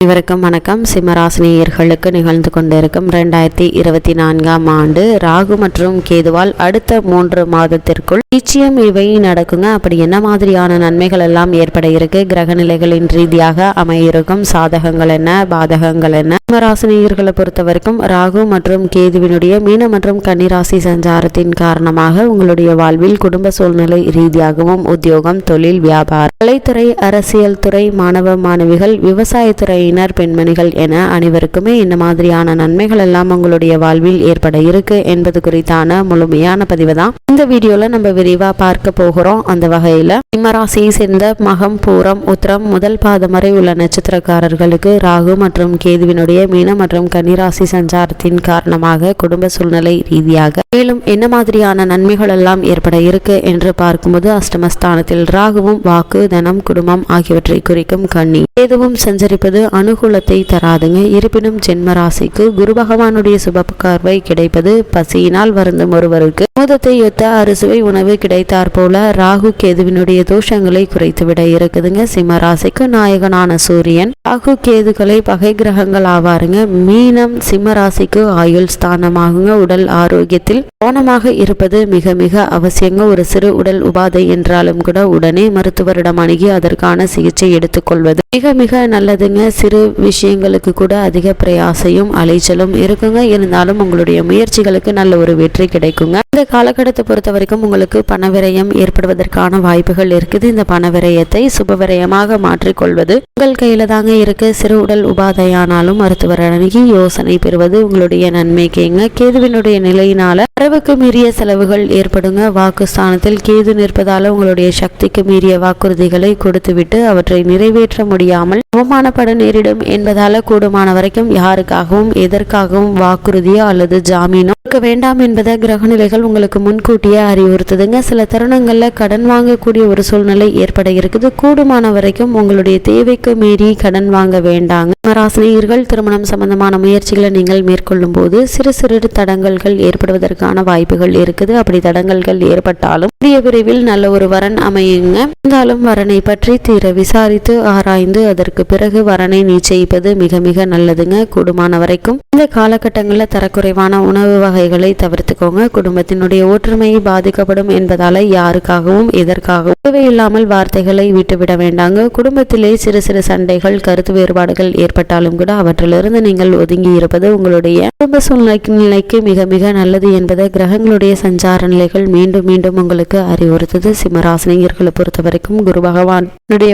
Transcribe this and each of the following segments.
இவருக்கும் வணக்கம். சிம்மராசினியர்களுக்கு நிகழ்ந்து கொண்டிருக்கும் ரெண்டாயிரத்தி இருபத்தி நான்காம் ஆண்டு ராகு மற்றும் கேதுவால் அடுத்த மூன்று மாதத்திற்குள் நிச்சயம் இவை நடக்குங்க. அப்படி என்ன மாதிரியான நன்மைகள் எல்லாம் ஏற்பட இருக்கு? கிரக நிலைகளின் ரீதியாக அமையிருக்கும் சாதகங்கள் என்ன? பாதகங்கள் என்ன? சிம்மராசினியர்களை பொறுத்த வரைக்கும் ராகு மற்றும் கேதுவினுடைய மீன மற்றும் கன்னிராசி சஞ்சாரத்தின் காரணமாக உங்களுடைய வாழ்வில் குடும்ப சூழ்நிலை ரீதியாகவும் உத்தியோகம் தொழில் வியாபாரம் கலைத்துறை அரசியல் துறை மாணவ மாணவிகள் விவசாயத்துறை விவசாயத்துறையினர் பெண்மணிகள் என அனைவருக்குமே இந்த மாதிரியான நன்மைகள் எல்லாம் உங்களுடைய வாழ்வில் ஏற்பட இருக்கு என்பது குறித்தான முழுமையான பதிவு தான் இந்த வீடியோல நம்ம விரிவா பார்க்க போகிறோம். அந்த வகையில சிம்மராசியை சேர்ந்த மகம் பூரம் உத்திரம் முதல் பாதம் வரை உள்ள நட்சத்திரக்காரர்களுக்கு ராகு மற்றும் கேதுவினுடைய மீன மற்றும் கன்னிராசி சஞ்சாரத்தின் காரணமாக குடும்ப சூழ்நிலை ரீதியாக மேலும் என்ன மாதிரியான நன்மைகள் எல்லாம் ஏற்பட இருக்கு என்று பார்க்கும்போது அஷ்டமஸ்தானத்தில் ராகுவும் வாக்கு தனம் குடும்பம் ஆகியவற்றை குறிக்கும் கண்ணி கேதுவும் சஞ்சரிப்பது அனுகூலத்தை தராதுங்க. இருப்பினும் ஜென்ம ராசிக்கு குரு பகவானுடைய சுபகார்வை கிடைப்பது பசியினால் வருந்தும் ஒருவருக்கு. மோதத்தை ஒத்த அறுசுவை உணவு கிடைத்தாற் போல ராகு கேதுவினுடைய தோஷங்களை குறைத்துவிட இருக்குதுங்க. சிம்ம ராசிக்கு நாயகனான சூரியன் ராகு கேதுகளை பகை கிரகங்கள் ஆவாருங்க. மீனம் சிம்ம ராசிக்கு ஆயுள் ஸ்தானமாகுங்க. உடல் ஆரோக்கியத்தில் கவனமாக இருப்பது மிக மிக அவசியங்க. ஒரு சிறு உடல் உபாதை என்றாலும் கூட உடனே மருத்துவரிடம் அணுகி அதற்கான சிகிச்சை எடுத்துக்கொள்வது மிக மிக நல்லதுங்க. சிறு விஷயங்களுக்கு கூட அதிக பிரயாசையும் அலைச்சலும் இருக்குங்க. இருந்தாலும் உங்களுடைய முயற்சிகளுக்கு நல்ல ஒரு வெற்றி கிடைக்குங்க. இந்த காலகட்டத்தை பொறுத்த வரைக்கும் உங்களுக்கு பணவிரயம் ஏற்படுவதற்கான வாய்ப்புகள் இருக்குது. இந்த பண சுபவிரயமாக சுப விரயமாக மாற்றிக்கொள்வது உங்கள் கையில தாங்க இருக்கு. சிறு உடல் உபாதையானாலும் மருத்துவர் அணுகி யோசனை பெறுவது உங்களுடைய நன்மைக்குங்க. கேதுவினுடைய நிலையினால அளவுக்கு மீறிய செலவுகள் ஏற்படுங்க. வாக்கு ஸ்தானத்தில் கேது நிற்பதால உங்களுடைய சக்திக்கு மீறிய வாக்குறுதிகளை கொடுத்துவிட்டு அவற்றை நிறைவேற்ற முடியாமல் அவமானப்பட நேரிடும் என்பதால கூடுமான வரைக்கும் யாருக்காகவும் எதற்காகவும் வாக்குறுதியோ அல்லது ஜாமீனோ இருக்க வேண்டாம் என்பதை கிரகநிலைகள் உங்களுக்கு முன்கூட்டியே அறிவுறுத்துதுங்க. சில தருணங்களில் கடன் வாங்கக்கூடிய ஒரு சூழ்நிலை ஏற்பட இருக்குது கூடுமான வரைக்கும் உங்களுடைய தேவைக்கு மீறி கடன் வாங்க வேண்டாங்க. ராசினியர்கள் திருமணம் சம்பந்தமான முயற்சிகளை நீங்கள் மேற்கொள்ளும் போது சிறு சிறு தடங்கல்கள் ஏற்படுவதற்கான வாய்ப்புகள் இருக்குது. அப்படி தடங்கல்கள் ஏற்பட்டாலும் புதிய விரைவில் நல்ல ஒரு வரன் அமையுங்க. இருந்தாலும் வரனை பற்றி தீர விசாரித்து ஆராய்ந்து அதற்கு பிறகு வரனை நிச்சயிப்பது மிக மிக நல்லதுங்க. கூடுமான வரைக்கும் இந்த காலகட்டங்களில் தரக்குறைவான உணவு வகைகளை தவிர்த்துக்கோங்க. குடும்பத்தினுடைய ஒற்றுமையை பாதிக்கப்படும் என்பதால யாருக்காகவும் எதற்காகவும் தேவையில்லாமல் வார்த்தைகளை விட்டுவிட வேண்டாங்க. குடும்பத்திலே சிறு சிறு சண்டைகள் கருத்து வேறுபாடுகள் ஏற்பட்டாலும் கூட அவற்றிலிருந்து நீங்கள் ஒதுங்கி இருப்பது உங்களுடைய குடும்ப சூழ்நிலைக்கு மிக மிக நல்லது என்பதை கிரகங்களுடைய சஞ்சார நிலைகள் மீண்டும் மீண்டும் உங்களுக்கு அறிவுறுத்தது. சிம்மராசினியர்களை பொறுத்த வரைக்கும் குரு பகவான்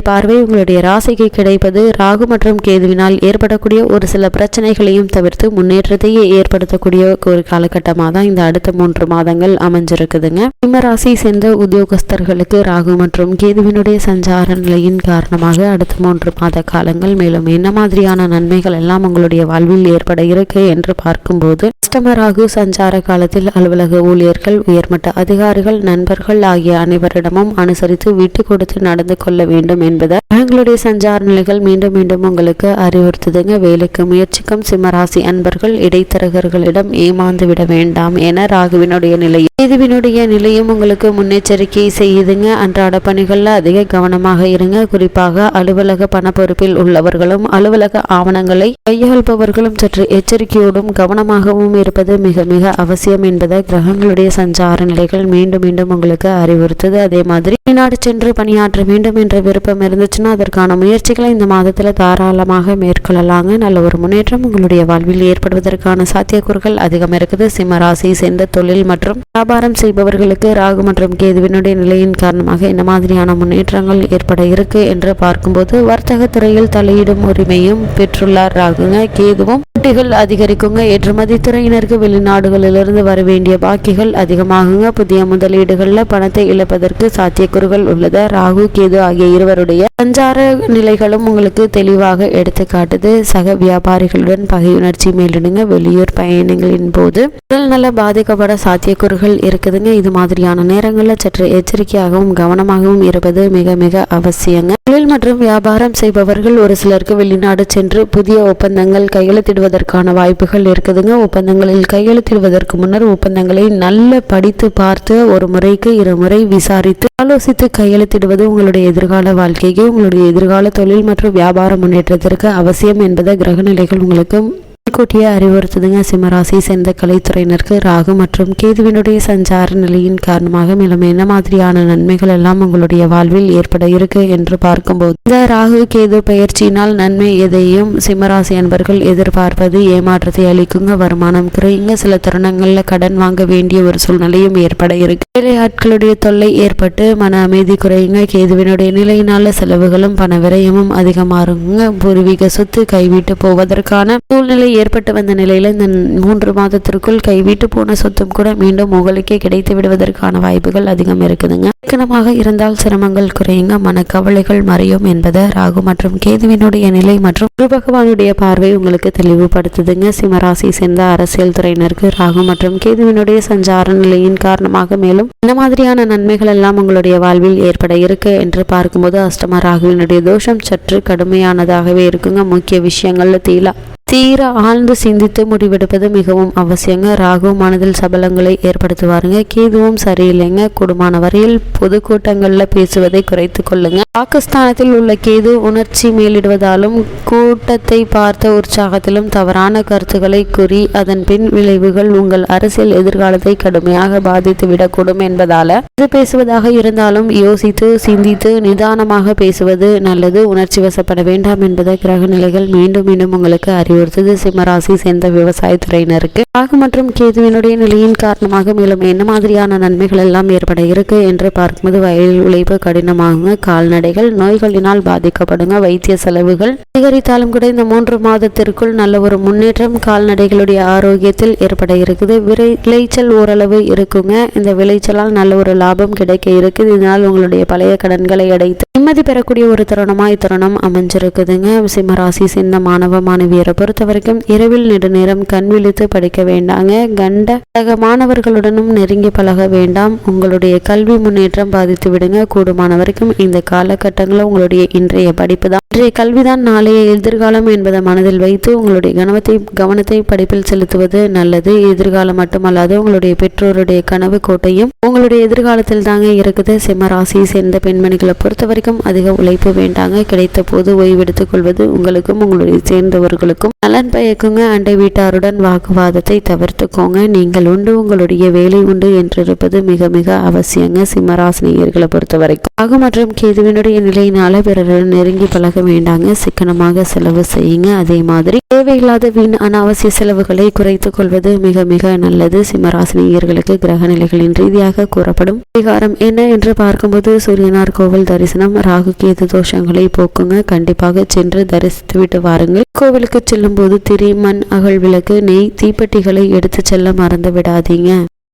பார்வை உங்களுடைய ராசிக்கு கிடைப்பது ராகு மற்றும் கேதுவினால் ஏற்படக்கூடிய ஒரு சில பிரச்சனைகளையும் தவிர்த்து முன்னேற்றத்தையே ஏற்படுத்தக்கூடிய ஒரு காலகட்டமாக தான் இந்த அடுத்த மூன்று மாதங்கள் அமைஞ்சிருக்குதுங்க. சிம்மராசி சேர்ந்த உத்தியோகஸ்தர்களுக்கு ராகு மற்றும் கேதுவினுடைய சஞ்சார நிலையின் காரணமாக அடுத்த மூன்று மாத காலங்கள் மேலும் என்ன மாதிரியான நன்மைகள் எல்லாம் உங்களுடைய வாழ்வில் ஏற்பட இருக்கு என்று பார்க்கும்போது அஷ்டம ராகு சஞ்சார காலத்தில் அலுவலக ஊழியர்கள் உயர்மட்ட அதிகாரிகள் நண்பர்கள் ஆகிய அனைவரிடமும் அனுசரித்து விட்டு கொடுத்து நடந்து கொள்ள வேண்டும் என்பதால் தங்களுடைய சஞ்சார நிலைகள் மீண்டும் மீண்டும் உங்களுக்கு அறிவுறுத்துதுங்க. வேலைக்கு முயற்சிக்கும் சிம்மராசி அன்பர்கள் இடைத்தரகர்களிடம் ஏமாந்து விட வேண்டாம் என ராகுவினுடைய நிலை கேதுவினுடைய நிலையும் உங்களுக்கு முன்னெச்சரிக்கை செய்யுதுங்க. அன்றாட பணிகளில் அதிக கவனமாக இருங்க. குறிப்பாக அலுவலக பண பொறுப்பில் உள்ளவர்களும் அலுவலக ஆவணங்களை கையாள்பவர்களும் சற்று எச்சரிக்கையோடும் கவனமாகவும் இருப்பது மிக மிக அவசியம் என்பதை கிரகங்களுடைய சஞ்சார நிலைகள் மீண்டும் மீண்டும் உங்களுக்கு அறிவுறுத்துது. அதே மாதிரி வெளிநாடு சென்று பணியாற்ற வேண்டும் என்ற விருப்பம் இருந்துச்சுன்னா அதற்கான முயற்சிகளை இந்த மாதத்தில் தாராள தாராளமாக மேற்கொள்ளலாங்க. நல்ல ஒரு முன்னேற்றம் உங்களுடைய வாழ்வில் ஏற்படுவதற்கான சாத்தியக்கூறுகள் அதிகம் இருக்குது. சிம்ம ராசியை சேர்ந்த தொழில் மற்றும் வியாபாரம் செய்பவர்களுக்கு ராகு மற்றும் கேதுவினுடைய நிலையின் காரணமாக என்ன மாதிரியான முன்னேற்றங்கள் ஏற்பட இருக்கு என்று பார்க்கும்போது வர்த்தக துறையில் தலையிடும் உரிமையும் பெற்றுள்ளார் ராகுங்க. கேதுவும் போட்டிகள் அதிகரிக்குங்க. ஏற்றுமதி துறையினருக்கு வெளிநாடுகளிலிருந்து வர வேண்டிய பாக்கிகள் அதிகமாகுங்க. புதிய முதலீடுகளில் பணத்தை இழப்பதற்கு சாத்தியக்கூறுகள் உள்ளது. ராகு கேது ஆகிய இருவருடைய சஞ்சார நிலைகளும் உங்களுக்கு தெளிவாக எடுத்து சக வியாபாரிகளுடன் பகையுணர்ச்சி மேலிடுங்க. வெளியூர் பயணங்களின் போது உடல் நல பாதிக்கப்பட சாத்தியக்கூறுகள் இருக்குதுங்க. இது மாதிரியான நேரங்களில் சற்று எச்சரிக்கையாகவும் கவனமாகவும் இருப்பது மிக மிக அவசியங்க. தொழில் மற்றும் வியாபாரம் செய்பவர்கள் ஒரு சிலருக்கு வெளிநாடு சென்று புதிய ஒப்பந்தங்கள் கையெழுத்திடுவதற்கான வாய்ப்புகள் இருக்குதுங்க. ஒப்பந்தங்களில் கையெழுத்திடுவதற்கு முன்னர் ஒப்பந்தங்களை நல்ல படித்து பார்த்து ஒரு முறைக்கு இருமுறை விசாரித்து ஆலோசித்து கையெழுத்திடுவது உங்களுடைய எதிர்கால வாழ்க்கைக்கு உங்களுடைய எதிர்கால தொழில் மற்றும் வியாபார பெறுவதற்கு அவசியம் என்பதை கிரகநிலைகள் உங்களுக்கு முன்கூட்டியே அறிவுறுத்துதுங்க. சிம்மராசி சேர்ந்த கலைத்துறையினருக்கு ராகு மற்றும் கேதுவினுடைய சஞ்சார நிலையின் காரணமாக மேலும் என்ன மாதிரியான நன்மைகள் எல்லாம் உங்களுடைய வாழ்வில் ஏற்பட இருக்கு என்று பார்க்கும்போது இந்த ராகு கேது பயிற்சியினால் நன்மை எதையும் சிம்மராசி அன்பர்கள் எதிர்பார்ப்பது ஏமாற்றத்தை அளிக்குங்க. வருமானம் குறையுங்க. சில தருணங்களில் கடன் வாங்க வேண்டிய ஒரு சூழ்நிலையும் ஏற்பட இருக்கு. வேலையாட்களுடைய தொல்லை ஏற்பட்டு மன அமைதி குறையுங்க. கேதுவினுடைய நிலையினால செலவுகளும் பண விரயமும் அதிகமாறுங்க பூர்வீக சொத்து கைவிட்டு போவதற்கான சூழ்நிலை ஏற்பட்டு வந்த நிலையில் இந்த மூன்று மாதத்திற்குள் கைவிட்டு போன சொத்தும் கூட மீண்டும் உங்களுக்கே கிடைத்து விடுவதற்கான வாய்ப்புகள் அதிகம் இருக்குதுங்க. இலக்கணமாக இருந்தால் சிரமங்கள் குறையுங்க மனக்கவலைகள் மறையும் என்பதை ராகு மற்றும் கேதுவினுடைய நிலை மற்றும் குரு பகவானுடைய பார்வை உங்களுக்கு தெளிவுபடுத்துதுங்க. சிம்மராசி சேர்ந்த அரசியல் துறையினருக்கு ராகு மற்றும் கேதுவினுடைய சஞ்சார நிலையின் காரணமாக மேலும் என்ன மாதிரியான நன்மைகள் எல்லாம் உங்களுடைய வாழ்வில் ஏற்பட இருக்கு என்று பார்க்கும்போது அஷ்டம ராகுவினுடைய தோஷம் சற்று கடுமையானதாகவே இருக்குங்க. முக்கிய விஷயங்கள்ல தீலா தீர ஆழ்ந்து சிந்தித்து முடிவெடுப்பது மிகவும் அவசியங்க. ராகு மனதில் சபலங்களை ஏற்படுத்துவாருங்க. கேதுவும் சரியில்லைங்க. கூடுமான வரையில் பொதுக்கூட்டங்களில் பேசுவதை குறைத்து கொள்ளுங்க. பாகிஸ்தானத்தில் உள்ள கேது உணர்ச்சி மேலிடுவதாலும் கூட்டத்தை பார்த்த உற்சாகத்திலும் தவறான கருத்துக்களை கூறி அதன் பின் விளைவுகள் உங்கள் அரசியல் எதிர்காலத்தை கடுமையாக பாதித்து விடக்கூடும் என்பதால. இது பேசுவதாக இருந்தாலும் யோசித்து சிந்தித்து நிதானமாக பேசுவது நல்லது. உணர்ச்சி வசப்பட வேண்டாம் என்பதை கிரக நிலைகள் மீண்டும் மீண்டும் உங்களுக்கு அறிவு அறிவுறுத்தது சிம்மராசி சேர்ந்த விவசாயத்துறையினருக்கு ராகு மற்றும் கேதுவினுடைய நிலையின் காரணமாக மேலும் என்ன மாதிரியான நன்மைகள் எல்லாம் ஏற்பட இருக்கு என்று பார்க்கும்போது வயலில் உழைப்பு கடினமாகுங்க கால்நடைகள் நோய்களினால் பாதிக்கப்படுங்க வைத்திய செலவுகள் அதிகரித்தாலும் கூட இந்த மூன்று மாதத்திற்குள் நல்ல ஒரு முன்னேற்றம் கால்நடைகளுடைய ஆரோக்கியத்தில் ஏற்பட இருக்குது. விரை விளைச்சல் ஓரளவு இருக்குங்க. இந்த விளைச்சலால் நல்ல ஒரு லாபம் கிடைக்க இருக்குது. இதனால் உங்களுடைய பழைய கடன்களை அடைத்து நிம்மதி பெறக்கூடிய ஒரு தருணமா இத்தருணம் அமைஞ்சிருக்குதுங்க. சிம்மராசி சேர்ந்த மாணவ மாணவியரை பொறுத்த பொறுத்த வரைக்கும் இரவில் நெடுநேரம் கண் விழித்து படிக்க வேண்டாங்க. கண்ட சக மாணவர்களுடனும் நெருங்கி பழக வேண்டாம். உங்களுடைய கல்வி முன்னேற்றம் பாதித்து விடுங்க. கூடுமான வரைக்கும் இந்த காலகட்டங்களில் உங்களுடைய இன்றைய படிப்பு தான் இன்றைய கல்விதான் நாளைய எதிர்காலம் என்பதை மனதில் வைத்து உங்களுடைய கவனத்தை கவனத்தை படிப்பில் செலுத்துவது நல்லது. எதிர்காலம் மட்டுமல்லாது உங்களுடைய பெற்றோருடைய கனவு கோட்டையும் உங்களுடைய எதிர்காலத்தில் தாங்க இருக்குது. சிம்ம ராசியை சேர்ந்த பெண்மணிகளை பொறுத்த வரைக்கும் அதிக உழைப்பு வேண்டாங்க. கிடைத்த போது ஓய்வெடுத்துக் கொள்வது உங்களுக்கும் உங்களுடைய சேர்ந்தவர்களுக்கும் நலன் பயக்குங்க அண்டை வீட்டாருடன் வாக்குவாதத்தை தவிர்த்துக்கோங்க. நீங்கள் உண்டு உங்களுடைய வேலை உண்டு என்றிருப்பது மிக மிக அவசியங்க. சிம்மராசினியர்களை பொறுத்த வரைக்கும் ஆக மற்றும் கேதுவினுடைய நிலையினால பிறருடன் நெருங்கி பழக வேண்டாங்க. சிக்கனமாக செலவு செய்யுங்க. அதே மாதிரி தேவையில்லாத வீண் அனாவசிய செலவுகளை குறைத்துக் கொள்வது மிக மிக நல்லது. சிம்மராசினியர்களுக்கு கிரக நிலைகளின் ரீதியாக கூறப்படும் அதிகாரம் என்ன என்று பார்க்கும்போது சூரியனார் கோவில் தரிசனம் ராகு கேது தோஷங்களை போக்குங்க. கண்டிப்பாக சென்று தரிசித்து விட்டு வாருங்கள். கோவிலுக்கு செல்லும் போது திரி மண் அகல் விளக்கு நெய் தீப்பெட்டிகளை எடுத்து செல்ல மறந்து விடாதீங்க.